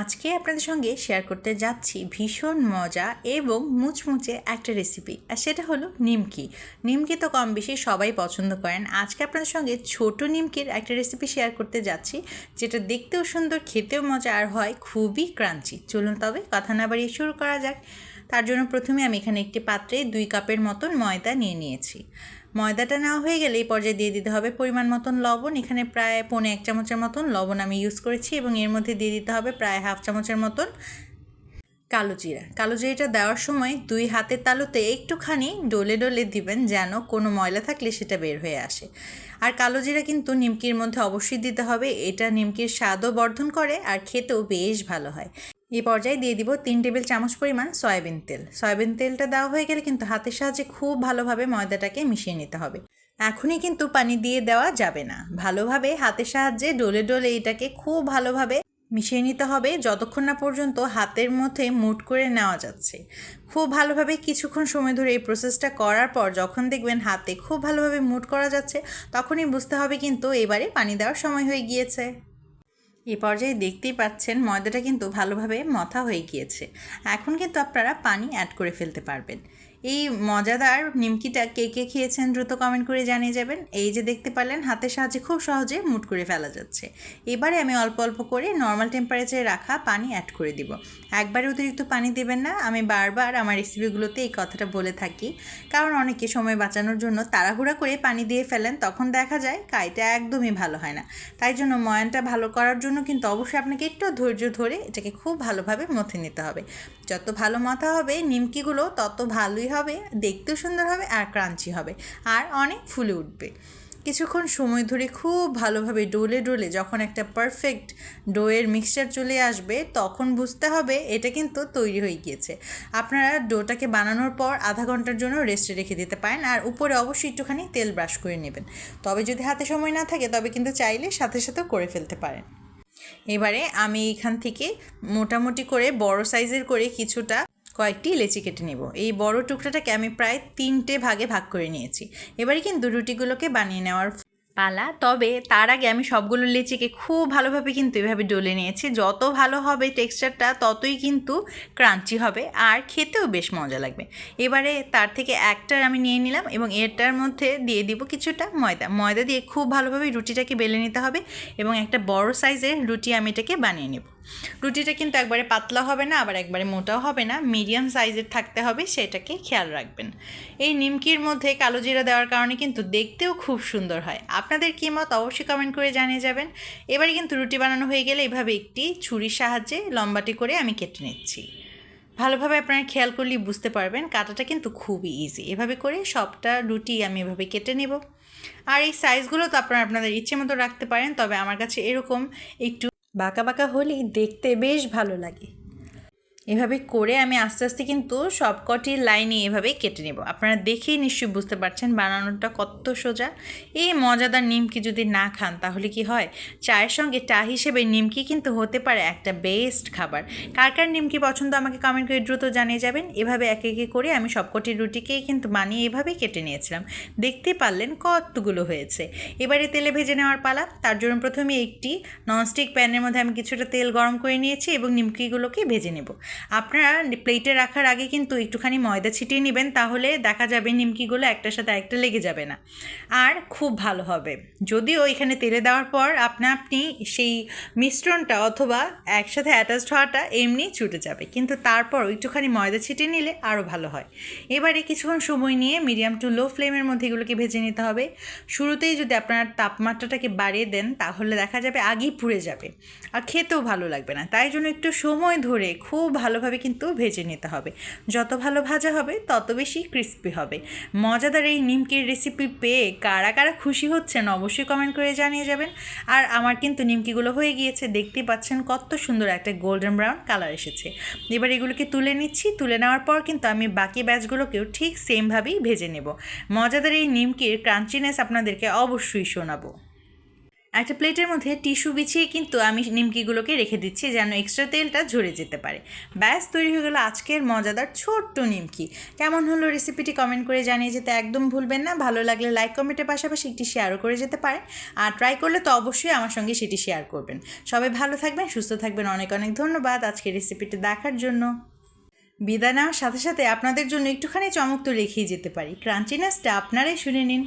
আজকে আপনাদের সঙ্গে শেয়ার করতে যাচ্ছি ভীষণ মজা এবং মুচমুচে একটা রেসিপি আর সেটা হলো নিমকি। নিমকি তো কম বেশি সবাই পছন্দ করেন। আজকে আপনাদের সঙ্গে ছোট নিমকির একটা রেসিপি শেয়ার করতে যাচ্ছি, যেটা দেখতেও সুন্দর, খেতেও মজা, আর হয় খুবই ক্রাঞ্চি চলুন তবে কথা না বাড়িয়ে শুরু করা যাক। তার জন্য প্রথমে আমি এখানে একটি পাত্রে দুই কাপের মতন ময়দা নিয়ে নিয়েছি। ময়দাটা নেওয়া হয়ে গেলে এই পর্যায়ে দিয়ে দিতে হবে পরিমাণ মতন লবণ। এখানে প্রায় পৌনে এক চামচের মতন লবণ আমি ইউজ করেছি এবং এর মধ্যে দিয়ে দিতে হবে প্রায় হাফ চামচের মতন কালো জিরা। কালো জিরাটা দেওয়ার সময় দুই হাতের তালুতে একটুখানি ডলে ডলে দিবেন যেন কোনো ময়লা থাকলে সেটা বের হয়ে আসে। আর কালো জিরা কিন্তু নিমকির মধ্যে অবশ্যই দিতে হবে। এটা নিমকির স্বাদও বর্ধন করে আর খেতেও বেশ ভালো হয়। এই পর্যায়ে দিয়ে দিব তিন টেবিল চামচ পরিমাণ সয়াবিন তেল। সয়াবিন তেলটা দেওয়া হয়ে গেলে কিন্তু হাতের সাহায্যে খুব ভালোভাবে ময়দাটাকে মিশিয়ে নিতে হবে। এখনই কিন্তু পানি দিয়ে দেওয়া যাবে না। ভালোভাবে হাতের সাহায্যে ডলে ডলে এটাকে খুব ভালোভাবে মিশিয়ে নিতে হবে। যতক্ষণ না পর্যন্ত হাতের মধ্যে মুট করে নেওয়া যাচ্ছে। খুব ভালোভাবে কিছুক্ষণ সময় ধরে এই প্রসেসটা করার পর যখন দেখবেন হাতে খুব ভালোভাবে মুট করা যাচ্ছে, তখনই বুঝতে হবে কিন্তু এবারে পানি দেওয়ার সময় হয়ে গিয়েছে। এই পর্যায়ে দেখতেই পাচ্ছেন ময়দাটা কিন্তু ভালোভাবে মথা হয়ে গিয়েছে। এখন কিন্তু আপনারা পানি অ্যাড করে ফেলতে পারবেন। এই মজাদার নিমকিটা কে কে খেয়েছেন দ্রুত কমেন্ট করে জানিয়ে যাবেন। এই যে দেখতে পারলেন, হাতের সাহায্যে খুব সহজে মুট করে ফেলা যাচ্ছে। এবারে আমি অল্প অল্প করে নর্মাল টেম্পারেচারে রাখা পানি অ্যাড করে দিব। একবারে অতিরিক্ত পানি দেবেন না। আমি বারবার আমার রেসিপিগুলোতে এই কথাটা বলে থাকি। কারণ অনেকে সময় বাঁচানোর জন্য তাড়াহুড়া করে পানি দিয়ে ফেলেন, তখন দেখা যায় কাইটা একদমই ভালো হয় না। তাই জন্য ময়ানটা ভালো করার জন্য কিন্তু অবশ্যই আপনাকে একটু ধৈর্য ধরে এটাকে খুব ভালোভাবে মথে নিতে হবে। যত ভালো মাথা হবে নিমকিগুলো, তত ভালোই হবে, দেখতেও সুন্দর হবে আর ক্রাঞ্চি হবে। আর অনেক ফুলে উঠবে। কিছুক্ষণ সময় ধরে খুব ভালোভাবে ডোলে ডোলে যখন একটা পারফেক্ট ডোয়ের মিক্সচার চলে আসবে, তখন বুঝতে হবে এটা কিন্তু তৈরি হয়ে গিয়েছে। আপনারা ডোটাকে বানানোর পর আধা ঘণ্টার জন্য রেস্টে রেখে দিতে পারেন আর উপরে অবশ্যই একটুখানি তেল ব্রাশ করে নেবেন। তবে যদি হাতে সময় না থাকে, তবে কিন্তু চাইলে সাথে সাথেও করে ফেলতে পারেন। এবারে আমি এখান থেকে মোটামুটি করে বড় সাইজের করে কিছুটা কয়েকটি লেচি কেটে নেব। এই বড় টুকরাটাকে আমি প্রায় তিনটে ভাগে ভাগ করে নিয়েছি। এবারে কিন্তু রুটিগুলোকে বানিয়ে নেওয়ার পালা। তবে তার আগে আমি সবগুলো লেচিকে খুব ভালোভাবে কিন্তু এভাবে ডলে নিয়েছি। যত ভালো হবে টেক্সচারটা, ততই কিন্তু ক্রাঞ্চি হবে আর খেতেও বেশ মজা লাগবে। এবারে তার থেকে একটা আমি নিয়ে নিলাম এবং এরটার মধ্যে দিয়ে দিব কিছুটা ময়দা। ময়দা দিয়ে খুব ভালোভাবে রুটিটাকে বেলে নিতে হবে এবং একটা বড় সাইজের রুটি আমি এটাকে বানিয়ে নেব। রুটিটা কিন্তু একবারে পাতলা হবে না, আবার একবারে মোটাও হবে না। মিডিয়াম সাইজের থাকতে হবে, সেটাকে খেয়াল রাখবেন। এই নিমকির মধ্যে কালো জিরা দেওয়ার কারণে কিন্তু দেখতেও খুব সুন্দর হয়। আপনাদের কী মত অবশ্যই কমেন্ট করে জানিয়ে যাবেন। এবারে কিন্তু রুটি বানানো হয়ে গেলে এভাবে একটি ছুরির সাহায্যে লম্বাটি করে আমি কেটে নিচ্ছি। ভালোভাবে আপনারা খেয়াল করলেই বুঝতে পারবেন, কাটাটা কিন্তু খুবই ইজি এভাবে করে সবটা রুটি আমি এভাবে কেটে নেব। আর এই সাইজগুলো তো আপনারা আপনাদের ইচ্ছে মতো রাখতে পারেন, তবে আমার কাছে এরকম একটু বাঁকা বাঁকা হলেই দেখতে বেশ ভালো লাগে। এভাবে করে আমি আস্তে আস্তে কিন্তু সবকটি লাইনে এভাবে কেটে নেব। আপনারা দেখেই নিশ্চয়ই বুঝতে পারছেন বানানোটা কত সোজা। এই মজাদার নিমকি যদি না খান তাহলে কি হয়? চায়ের সঙ্গে চা হিসেবে নিমকি কিন্তু হতে পারে একটা বেস্ট খাবার। কার কার নিমকি পছন্দ আমাকে কমেন্ট করে দ্রুত জানিয়ে যাবেন। এভাবে একে একে করে আমি সবকটি রুটিকেই কিন্তু বানিয়ে এভাবেই কেটে নিয়েছিলাম। দেখতে পারলেন কতগুলো হয়েছে। এবারে তেলে ভেজে নেওয়ার পালা। তার জন্য প্রথমে একটি ননস্টিক প্যানের মধ্যে আমি কিছুটা তেল গরম করে নিয়েছি এবং নিমকিগুলোকে ভেজে নেব। আপনারা প্লেটে রাখার আগে কিন্তু একটুখানি ময়দা ছিটিয়ে নেবেন, তাহলে দেখা যাবে নিমকিগুলো একটার সাথে একটা লেগে যাবে না। আর খুব ভালো হবে। যদিও এখানে তেলে দেওয়ার পর আপনা আপনি সেই মিশ্রণটা অথবা একসাথে অ্যাটাচড হওয়াটা এমনি ছুটে যাবে, কিন্তু তারপর একটুখানি ময়দা ছিটিয়ে নিলে আরও ভালো হয়। এবারে কিছুক্ষণ সময় নিয়ে মিডিয়াম টু লো ফ্লেমের মধ্যে এগুলোকে ভেজে নিতে হবে। শুরুতেই যদি আপনার তাপমাত্রাটাকে বাড়িয়ে দেন, তাহলে দেখা যাবে আগেই পুড়ে যাবে। আর খেতেও ভালো লাগবে না। তাই জন্য একটু সময় ধরে খুব ভালোভাবে কিন্তু ভেজে নিতে হবে। যত ভালো ভাজা হবে, তত বেশি ক্রিস্পি হবে। মজাদার এই নিমকির রেসিপি পেয়ে কারা কারা খুশি হচ্ছেন অবশ্যই কমেন্ট করে জানিয়ে যাবেন। আর আমার কিন্তু নিমকিগুলো হয়ে গিয়েছে, দেখতেই পাচ্ছেন কত সুন্দর একটা গোল্ডেন ব্রাউন কালার এসেছে। এবার এগুলোকে তুলে নিচ্ছি, তুলে নেওয়ার পর কিন্তু আমি বাকি ব্যাচগুলোকেও ঠিক সেমভাবেই ভেজে নেব। মজাদার এই নিমকির ক্রাঞ্চিনেস আপনাদেরকে অবশ্যই শোনাবো। একটা প্লেটের মধ্যে টিস্যু বিছিয়ে কিন্তু আমি নিমকিগুলোকে রেখে দিচ্ছি যেন এক্সট্রা তেলটা ঝরে যেতে পারে। ব্যাস, তৈরি হয়ে গেলো আজকের মজাদার ছোট্ট নিমকি। কেমন হলো রেসিপিটি কমেন্ট করে জানিয়ে যেতে একদম ভুলবেন না। ভালো লাগলে লাইক কমেন্টের পাশাপাশি একটি শেয়ারও করে যেতে পারেন। আর ট্রাই করলে তো অবশ্যই আমার সঙ্গে সেটি শেয়ার করবেন। সবাই ভালো থাকবেন, সুস্থ থাকবেন। অনেক অনেক ধন্যবাদ আজকের রেসিপিটি দেখার জন্য। বিদায় নেওয়ার সাথে সাথে আপনাদের জন্য একটুখানি চমক তো রেখেই যেতে পারি। ক্রাঞ্চিনেসটা আপনারাই শুনে নিন।